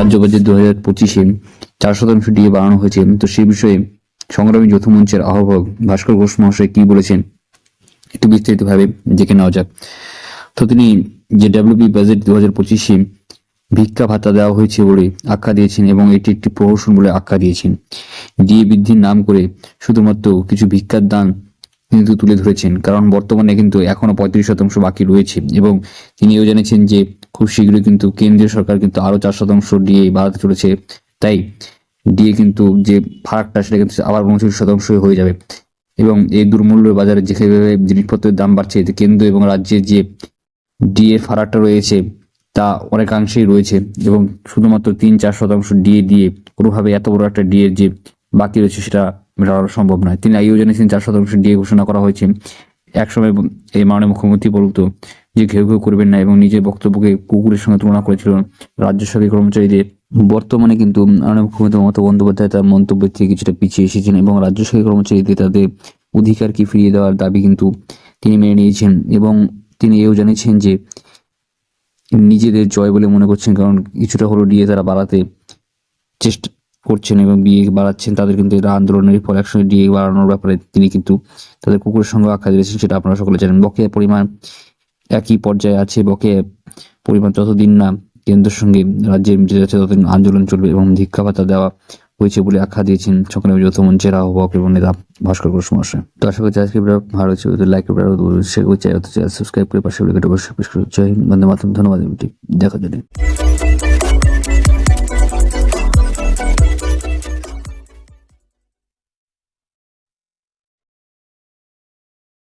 রাজ্য বাজেট দু হাজার পঁচিশে চার শতাংশ ডিএ বাড়ানো হয়েছে। তো সেই বিষয়ে সংগ্রামী যৌথ মঞ্চের আহ্বায়ক ভাস্কর ঘোষ মহাশয় কি বলেছেন? একটু বিস্তারিতভাবে দেখে নেওয়া যাক। তো তিনি যে ডাব্লিউপি বাজেট দু হাজার পঁচিশে ভিক্ষা ভাতা দেওয়া হয়েছে বলে আখ্যা দিয়েছেন এবং এটি একটি প্রহসন বলে আখ্যা দিয়েছেন। ডিএ বৃদ্ধির নাম করে শুধুমাত্র কিছু ভিক্ষার দান কিন্তু তুলে ধরেছেন। কারণ বর্তমানে কিন্তু এখনও পঁয়ত্রিশ শতাংশ বাকি রয়েছে এবং তিনি এও জানিয়েছেন যে খুব শীঘ্রই কিন্তু কেন্দ্রীয় সরকার কিন্তু আরও চার শতাংশ ডিএ বাড়াতে চলেছে। তাই ডিএ কিন্তু যে ফারাকটা, সেটা কিন্তু আবার উনচল্লিশ শতাংশ হয়ে যাবে। এবং এই দুর্মূল্য বাজারে যেভাবে জিনিসপত্রের দাম বাড়ছে কেন্দ্র এবং রাজ্যের যে ডিএ ফারাকটা রয়েছে, তা অনেকাংশেই রয়েছে। এবং শুধুমাত্র তিন চার শতাংশ ডিএ দিয়ে কোনোভাবে এত বড় একটা ডিএ যে বাকি রয়েছে, সেটা মেটানো সম্ভব নয়। তিনি আগেও জানিয়েছেন চার শতাংশ ডিএ ঘোষণা করা হয়েছে। একসময় এই মাননীয় মুখ্যমন্ত্রী বলতো যে ঘেউ ঘেউ করবেন না এবং নিজের বক্তব্যকে কুকুরের সঙ্গে তুলনা করেছিল রাজ্য সরকারি কর্মচারীদের। বর্তমানে কিন্তু মাননীয় মুখ্যমন্ত্রী মমতা বন্দ্যোপাধ্যায় তার মন্তব্য থেকে কিছুটা পিছিয়ে এসেছেন এবং রাজ্য সরকারি কর্মচারীদের তাদের অধিকারকে ফিরিয়ে দেওয়ার দাবি কিন্তু তিনি মেনে নিয়েছেন এবং তিনি এও জানিয়েছেন যে নিজেদের জয় বলে মনে করছেন, কারণ কিছুটা হলো ডিএ তারা বাড়াতে চেষ্টা করছেন এবং বিয়ে বাড়াচ্ছেন, তাদের কিন্তু এটা আন্দোলনের ফলে একসঙ্গে ডিএ বাড়ানোর ব্যাপারে তিনি কিন্তু তাদের কুকুরের সঙ্গে আখ্যা দিয়েছেন, সেটা আপনারা সকলে জানেন। বকেয়া পরিমাণ একই পর্যায়ে আছে, বকেয়া পরিমাণ যতদিন না কেন্দ্রের সঙ্গে রাজ্যের মিটে যাচ্ছে ততদিন আন্দোলন চলবে এবং ভিক্ষা ভাতা দেওয়া হয়েছে বলে আখ্যা দিয়েছেন সকলে যৌথ মঞ্চের আহ্বায়ক এবং নেতা ভাস্কর ঘোষ মহাশয় তো আশা করছি আজকে ভালো হচ্ছে লাইক শেয়ার করে সাবস্ক্রাইব করে পাশে অবশ্যই জয় হিন্দ, বন্দে মাতরম, ধন্যবাদ দেখার জন্য।